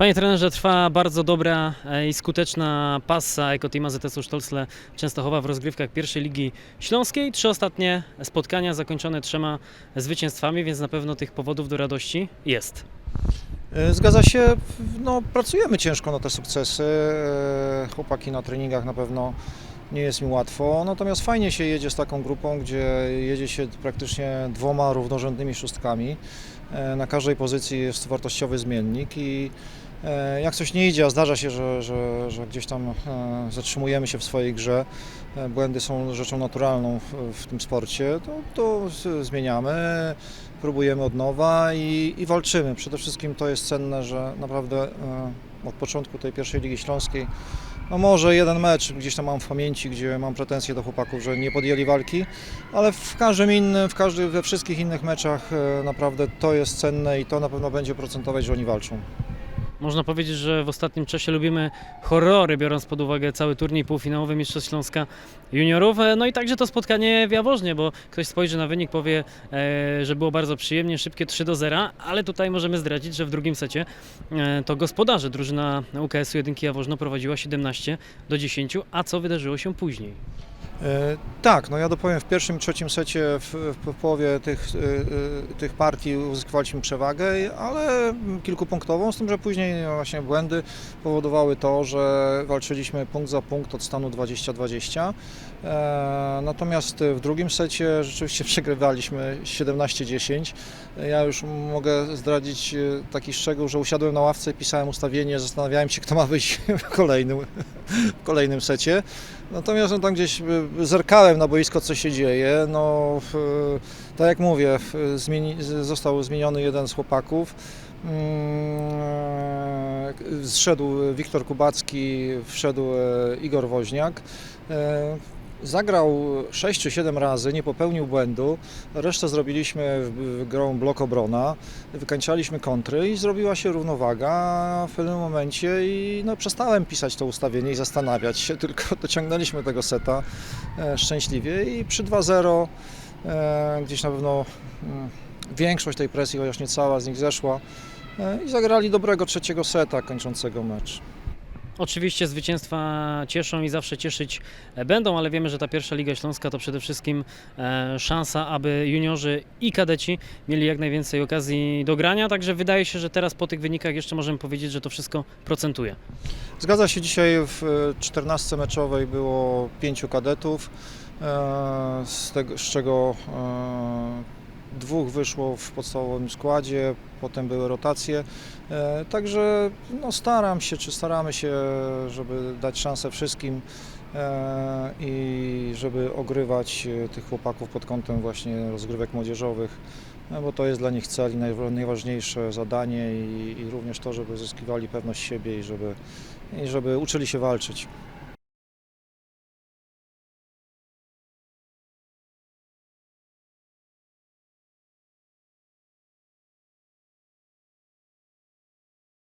Panie trenerze, trwa bardzo dobra e, i skuteczna pasa Ekoteama ZS-u Sztolsle Częstochowa w rozgrywkach pierwszej Ligi Śląskiej. Trzy ostatnie spotkania zakończone trzema zwycięstwami, więc na pewno tych powodów do radości jest. E, Zgadza się, no, pracujemy ciężko na te sukcesy. E, Chłopaki na treningach na pewno nie jest mi łatwo, natomiast fajnie się jedzie z taką grupą, gdzie jedzie się praktycznie dwoma równorzędnymi szóstkami. Na każdej pozycji jest wartościowy zmiennik i jak coś nie idzie, a zdarza się, że, że, że gdzieś tam e, zatrzymujemy się w swojej grze, e, błędy są rzeczą naturalną w, w tym sporcie, to, to zmieniamy próbujemy od nowa i, i walczymy. Przede wszystkim to jest cenne, że naprawdę e, od początku tej pierwszej Ligi Śląskiej, no może jeden mecz gdzieś tam mam w pamięci, gdzie mam pretensje do chłopaków, że nie podjęli walki, ale w każdym innym, w każdy, we wszystkich innych meczach e, naprawdę to jest cenne i to na pewno będzie procentować, że oni walczą. Można powiedzieć, że w ostatnim czasie lubimy horrory, biorąc pod uwagę cały turniej półfinałowy Mistrzostw Śląska Juniorów. E, No i także to spotkanie w Jaworznie, bo ktoś spojrzy na wynik, powie, e, że było bardzo przyjemnie, szybkie 3 do 0, ale tutaj możemy zdradzić, że w drugim secie e, to gospodarze drużyna UKS-u 1 Jaworzno prowadziła 17 do 10, a co wydarzyło się później? E, Tak, no ja dopowiem, w pierwszym i trzecim secie w, w połowie tych, e, e, tych partii uzyskiwaliśmy przewagę, ale kilkupunktową, z tym, że później no, właśnie błędy powodowały to, że walczyliśmy punkt za punkt od stanu 20-20. E, Natomiast w drugim secie rzeczywiście przegrywaliśmy 17-10. Ja już mogę zdradzić taki szczegół, że usiadłem na ławce, pisałem ustawienie, zastanawiałem się, kto ma wyjść w kolejnym, w kolejnym secie. Natomiast no, tam gdzieś y, zerkałem na boisko, co się dzieje. No, tak jak mówię, zmieni, został zmieniony jeden z chłopaków. Mm, Zszedł Wiktor Kubacki, wszedł e, Igor Woźniak. Zagrał 6 czy 7 razy, nie popełnił błędu. Resztę zrobiliśmy w- w grą blok obrona. Wykańczaliśmy kontry i zrobiła się równowaga w pewnym momencie i no, przestałem pisać to ustawienie i zastanawiać się, tylko dociągnęliśmy tego seta e, szczęśliwie i przy 2-0 e, gdzieś na pewno mm, większość tej presji, chociaż nie cała z nich zeszła e, i zagrali dobrego trzeciego seta kończącego mecz. Oczywiście zwycięstwa cieszą i zawsze cieszyć e, będą, ale wiemy, że ta pierwsza Liga Śląska to przede wszystkim e, szansa, aby juniorzy i kadeci mieli jak najwięcej okazji do grania, także wydaje się, że teraz po tych wynikach jeszcze możemy powiedzieć, że to wszystko procentuje. Zgadza się, dzisiaj w e, 14 meczowej było pięciu kadetów, e, z, tego, z czego e, dwóch wyszło w podstawowym składzie, potem były rotacje. E, Także no, staram się, czy staramy się, żeby dać szansę wszystkim e, i żeby ogrywać e, tych chłopaków pod kątem właśnie rozgrywek młodzieżowych, no, bo to jest dla nich cel i najwa- najważniejsze zadanie i, i również to, żeby zyskiwali pewność siebie i żeby, i żeby uczyli się walczyć.